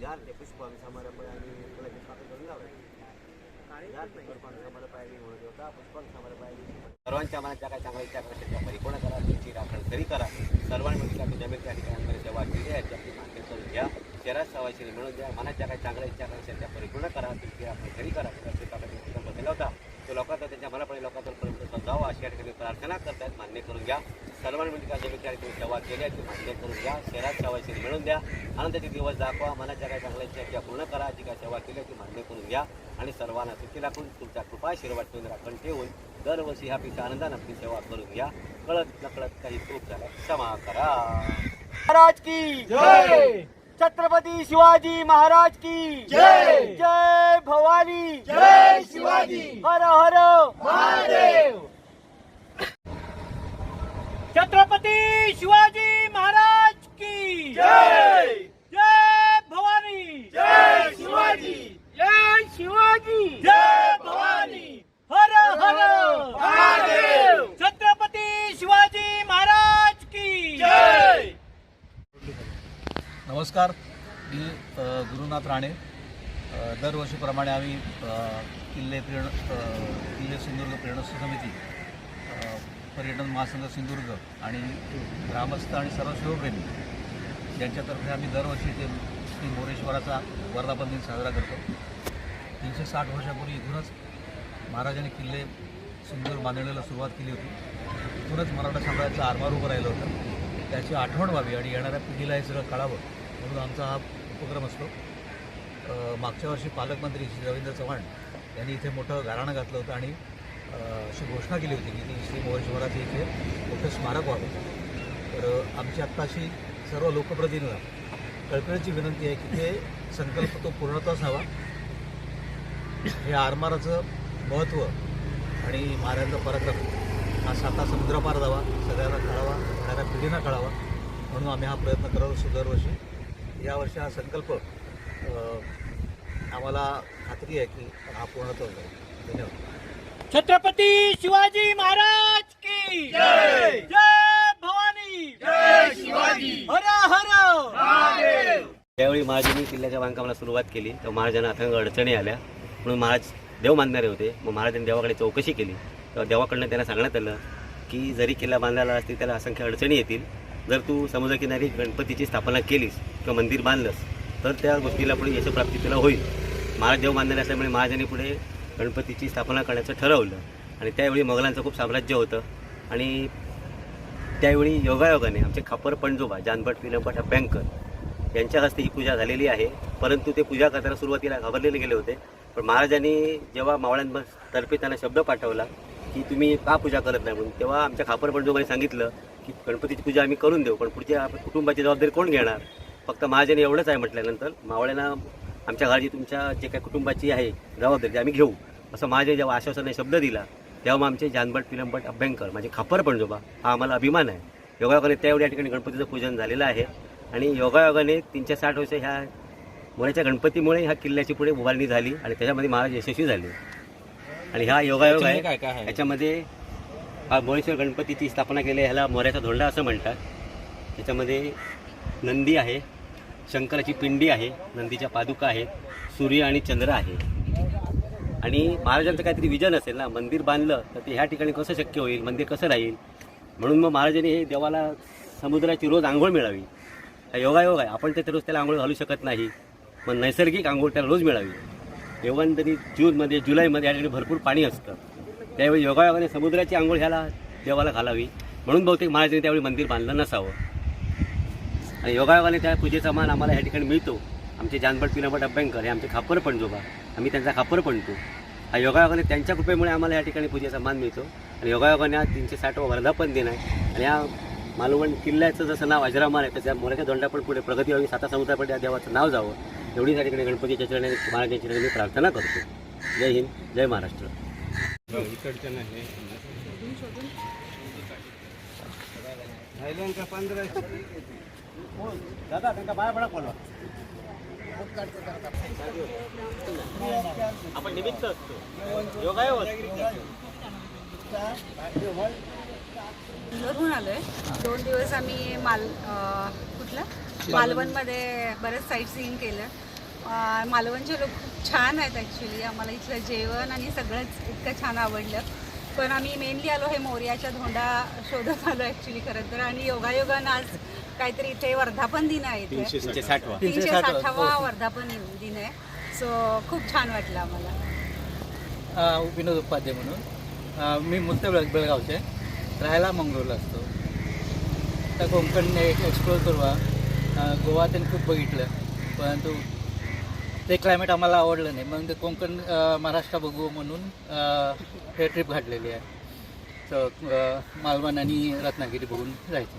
झालं ते पुष्पान समारा पण आणि फुलाचे पाकड करून लावायचे झालं ते पुष्पान समारा पाहिजे म्हणत होता. पुष्पान समारा पाहिजे सर्वांच्या मनात ज्या काही चांगल्या इच्छा करण्याच्या परिपूर्ण करा. तुमची राखण तरी करा. सर्वांनी सर्वांमध्ये आपली जमीन त्या ठिकाणी सेवा केली आहे. आपली मागणी करून घ्या. शहरात सवाशिरी मिळून द्या. मनात ज्या काही चांगल्या इच्छा करण्याच्या त्या परिपूर्ण करा. तुमची आपण घरी करा. प्रत्येकाकडे होता. तो लोकांचा त्यांच्या मनापर्यंत लोकांपर्यंत समजावा अशी या ठिकाणी प्रार्थना करतायत. मान्य करून घ्या. सर्वांनी मिळून त्या जमेल त्या ठिकाणी सेवा केली आहे ती मान्य करून घ्या. शहरात सवायची मिळून द्या. आनंदाचे दिवस दाखवा. मनात ज्या काही चांगल्या इच्छा पूर्ण करा. जी काही सेवा केली आहे ती मान्य करून घ्या. आणि सर्वांना सुखी राखून तुमच्या कृपा आशीर्वाद ठेवून राखण ठेवून दरवर्षी ह्या पेक्षा आनंदाने आपली सेवा करून घ्या. कळत नकळत काही चूक झाल्या क्षमा करा. महाराज की जय! छत्रपती शिवाजी महाराज की। जय। जय भवानी। जय शिवाजी। हर हर महादेव। छत्रपती शिवाजी महाराज की। जय। जय भवानी। जय शिवाजी। जय शिवाजी। जय भवानी हर हर महादेव छत्रपती शिवाजी महाराज की जय नमस्कार. मी गुरुनाथ राणे. दरवर्षीप्रमाणे आम्ही किल्ले प्रेरण किल्ले सिंधुदुर्ग प्रेरणा समिती पर्यटन महासंघ सिंधुदुर्ग आणि ग्रामस्थ आणि सर्व शिवप्रेमी यांच्यातर्फे आम्ही दरवर्षी ते श्री मोरेश्वराचा वर्धापन दिन साजरा करतो. तीनशे साठ वर्षापूर्वी इथूनच महाराजांनी किल्ले सिंधुदुर्ग बांधण्याला सुरुवात केली होती. इथूनच मराठा साम्राज्याचा आरमार उभं राहिलं होतं. त्याची आठवण व्हावी आणि येणाऱ्या पिढीला हे सगळं कळावं. म्हणून आमचा हा उपक्रम असतो. मागच्या वर्षी पालकमंत्री श्री रवींद्र चव्हाण यांनी इथे मोठं गाराणं घातलं होतं आणि अशी घोषणा केली होती की ती श्री मोरेश्वराचे इथे मोठं स्मारक व्हावं. तर आमची आत्ताशी सर्व लोकप्रतिनिधींना कळकळीची विनंती आहे की ते संकल्प तो पूर्णत्वास हवा हे आरमाराचं महत्त्व आणि महाराजांचा पराक्रम हा साता समुद्रापार जावा सगळ्यांना कळावा सगळ्या पिढींना कळावा म्हणून आम्ही हा प्रयत्न करत असतो दरवर्षी. यावर्षी हा संकल्प आम्हाला खात्री आहे की हा पूर्णत्व जाईल धन्यवाद. छत्रपती शिवाजी महाराज की जय! जय भवानी! जय शिवाजी! हर हर! महादेव! त्यावेळी महाराजांनी किल्ल्याच्या बांधकामाला सुरुवात केली तेव्हा महाराजांना अथंग अडचणी आल्या. म्हणून महाराज देव मानणारे होते. मग महाराजांनी देवाकडे चौकशी केली. तेव्हा देवाकडनं त्यांना सांगण्यात आलं की जरी किल्ला बांधायला असतील त्याला असंख्य अडचणी येतील. जर तू समुद्रकिनारी गणपतीची स्थापना केलीस किंवा मंदिर बांधलंस तर त्या गोष्टीला पुढे यशप्राप्ती तुला होईल. महाराज देव बांधलेले असल्यामुळे महाराजांनी पुढे गणपतीची स्थापना करण्याचं ठरवलं. आणि त्यावेळी मोगलांचं खूप साम्राज्य होतं. आणि त्यावेळी योगायोगाने आमचे खापर पणजोबा जानभट विलंबट अभ्यंकर यांच्या हस्ते ही पूजा झालेली आहे. परंतु ते पूजा करताना सुरुवातीला घाबरलेले गेले होते. पण महाराजांनी जेव्हा मावळ्यांतर्फे त्यांना शब्द पाठवला की तुम्ही का पूजा करत नाही म्हणून तेव्हा आमच्या खापर पणजोबाने सांगितलं की गणपतीची पूजा आम्ही करून देऊ पण पुढच्या कुटुंबाची जबाबदारी कोण घेणार? फक्त महाराजांनी एवढंच आहे म्हटल्यानंतर मावळ्यांना आमच्या घराची तुमच्या जे काही कुटुंबाची आहे जबाबदारी आम्ही घेऊ. असं महाराजांनी जेव्हा आश्वासनाने शब्द दिला तेव्हा मग आमचे जानभट पिलंपट अभ्यंकर म्हणजे खापर पणजोबा हा आम्हाला अभिमान आहे. योगायोगाने त्यावेळी या ठिकाणी गणपतीचं पूजन झालेलं आहे आणि योगायोगाने तीनशे साठ वर्ष ह्या मोऱ्याच्या गणपतीमुळे ह्या किल्ल्याची पुढे उभारणी झाली आणि त्याच्यामध्ये महाराज यशस्वी झाले. आणि हा योगायोग आहे काय काय आहे? याच्यामध्ये हा मोळेश्वर गणपतीची स्थापना केली ह्याला मोऱ्याचा धोंडा असं म्हणतात. त्याच्यामध्ये नंदी आहे शंकराची पिंडी आहे नंदीच्या पादुका आहेत सूर्य आणि चंद्र आहे. आणि महाराजांचं काहीतरी विजन असेल ना मंदिर बांधलं तर ते ह्या ठिकाणी कसं शक्य होईल मंदिर कसं राहील? म्हणून मग महाराजांनी हे देवाला समुद्राची रोज आंघोळ मिळावी. हा योगायोग आहे. आपण ते रोज त्याला आंघोळ घालू शकत नाही. मग नैसर्गिक आंघोळ त्याला रोज मिळावी. एवन तरी जूनमध्ये जुलैमध्ये या ठिकाणी भरपूर पाणी असतं. त्यावेळी योगायोगाने समुद्राची आंघोळ ह्याला देवाला घालावी. म्हणून बहुतेक महाराजांनी त्यावेळी मंदिर बांधलं नसावं. आणि योगायोगाने त्या पूजेचा मान आम्हाला या ठिकाणी मिळतो. आमचे जानबट पिनाबट अभ्यंकर हे आमचे खापर पणजोबा आम्ही त्यांचा खापर पणतो हा योगायोगाने त्यांच्या कृपेमुळे आम्हाला या ठिकाणी पूजेचा मान मिळतो. आणि योगायोगाने हा तीनशे साठवा वर्धापन दिन आहे. आणि या मालवण किल्ल्याचं जसं नाव अजरामार आहे त्याच्या मोऱ्याच्या दोंडा पण पुढे प्रगती व्हावी साता समुद्रापडे या देवाचं नाव जावं. एवढी या ठिकाणी गणपतीच्या चरणी महाराजांच्या चरणी मी प्रार्थना करतो. जय हिंद जय महाराष्ट्र. दादा त्यांना बाया पडा बोलवा आपण निमित्त असतो. योगायोग इंदोरहून आलोय. दोन दिवस आम्ही माल कुठला कुठलं? मालवणमध्ये बरेच साईट सीईंग केलं. मालवणचे लोक खूप छान आहेत ॲक्च्युली आम्हाला इथलं जेवण आणि सगळंच इतकं छान आवडलं. पण आम्ही मेनली आलो हे मोर्याच्या धोंडा शोधत आलो ॲक्च्युली खरं तर. आणि योगायोगानं आज काहीतरी इथे वर्धापन दिन आहे इथे. तीनशे साठवा तीनशे हो. वर्धापन दिन आहे. सो खूप छान वाटलं आम्हाला. अ, विनोद उपाध्याय म्हणून. अ, मी मूलत बेळ बेळगावचे. राहायला मंगळूरला असतो. तर कोकण एक्सप्लोर करूया अ, गोवा त्यांनी खूप बघितलं. परंतु ते क्लायमेट आम्हाला आवडलं नाही. मग ते कोकण महाराष्ट्र बघू म्हणून हे ट्रिप घातलेली आहे. तर मालवण आणि रत्नागिरी बघून जायचं.